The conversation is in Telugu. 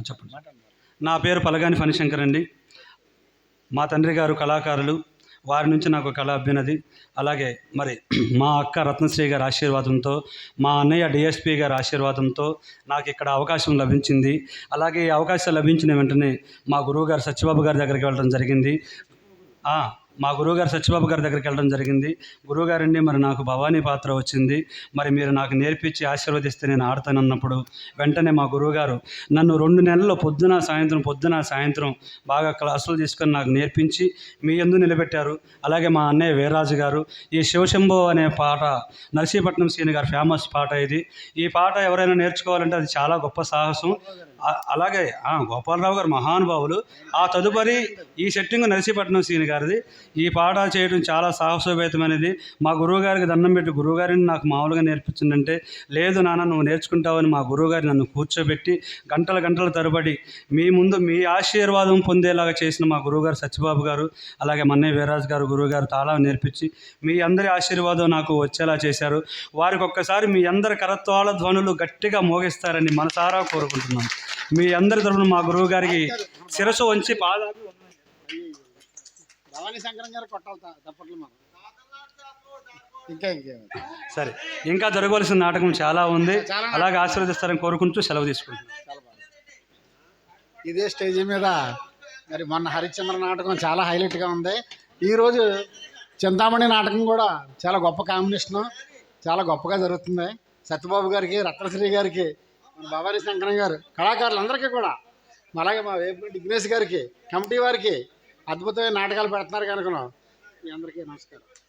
చెప్పండి. నా పేరు పలగాని ఫణిశంకర్ అండి. మా తండ్రి గారు కళాకారులు. వారి నుంచి నాకు కళ అభ్యున్నది అలాగే మరి మా అక్క రత్నశ్రీ గారి ఆశీర్వాదంతో మా అన్నయ్య డిఎస్పి గారి ఆశీర్వాదంతో నాకు ఇక్కడ అవకాశం లభించింది. అలాగే ఈ అవకాశం లభించిన వెంటనే మా గురువు గారు సత్యబాబు గారి దగ్గరికి వెళ్ళడం జరిగింది. మా గురువుగారు సత్యబాబు గారి దగ్గరికి వెళ్ళడం జరిగింది. గురువుగారండి మరి నాకు భవానీ పాత్ర వచ్చింది. మరి మీరు నాకు నేర్పించి ఆశీర్వదిస్తే నేను ఆడతానన్నప్పుడు వెంటనే మా గురువుగారు నన్ను రెండు నెలల్లో పొద్దున సాయంత్రం పొద్దున సాయంత్రం బాగా క్లాసులు తీసుకొని నాకు నేర్పించి మీ ఎందు నిలబెట్టారు. అలాగే మా అన్నయ్య వీరరాజు గారు ఈ శివశంభో అనే పాట నరసీపట్నం సీని గారి ఫేమస్ పాట ఇది. ఈ పాట ఎవరైనా నేర్చుకోవాలంటే అది చాలా గొప్ప సాహసం. అలాగే ఆ, గోపాలరావు గారు మహానుభావులు. ఆ తదుపరి ఈ సెట్టింగ్ నరసీపట్నం సీని గారిది. ఈ పాట చేయడం చాలా సాహసోపేతమైనది. మా గురువుగారికి దండం పెట్టి గురువుగారిని నాకు మామూలుగా నేర్పించిందంటే లేదు నాన్న నువ్వు నేర్చుకుంటావని మా గురువుగారు నన్ను కూర్చోబెట్టి గంటల గంటల తరబడి మీ ముందు మీ ఆశీర్వాదం పొందేలాగా చేసిన మా గురువుగారు సత్యబాబు గారు అలాగే మన్నయ్య వీరాజు గారు గురువుగారు తాళం నేర్పించి మీ అందరి ఆశీర్వాదం నాకు వచ్చేలా చేశారు. వారికి ఒక్కసారి మీ అందరి కరత్వాల ధ్వనులు గట్టిగా మోగిస్తారని మనసారా కోరుకుంటున్నాను. మీ అందరి తరఫున మా గురువు గారికి వంచి పాదాలు భవానీ శంకరం గారు కొట్టాలి తప్పట్లు మనం ఇంకా ఇంకేం సరే ఇంకా జరగవలసిన నాటకం చాలా ఉంది. అలాగే ఆశీర్వదిస్తారని కోరుకుంటూ సెలవు తీసుకుంటున్నాను చాలా బాగుంది. ఇదే స్టేజ్ మీద మరి మొన్న హరిశ్చంద్ర నాటకం చాలా హైలైట్గా ఉంది. ఈరోజు చింతామణి నాటకం కూడా చాలా గొప్ప కాంబినేషను చాలా గొప్పగా జరుగుతుంది. సత్యబాబు గారికి రత్నశ్రీ గారికి మన భవానీ శంకరం గారు కళాకారులందరికీ కూడా. అలాగే మా వేపు విఘ్నేష్ గారికి కమిటీ వారికి అద్భుతమైన నాటకాలు పెడుతున్నారు కనుక మీ అందరికీ నమస్కారం.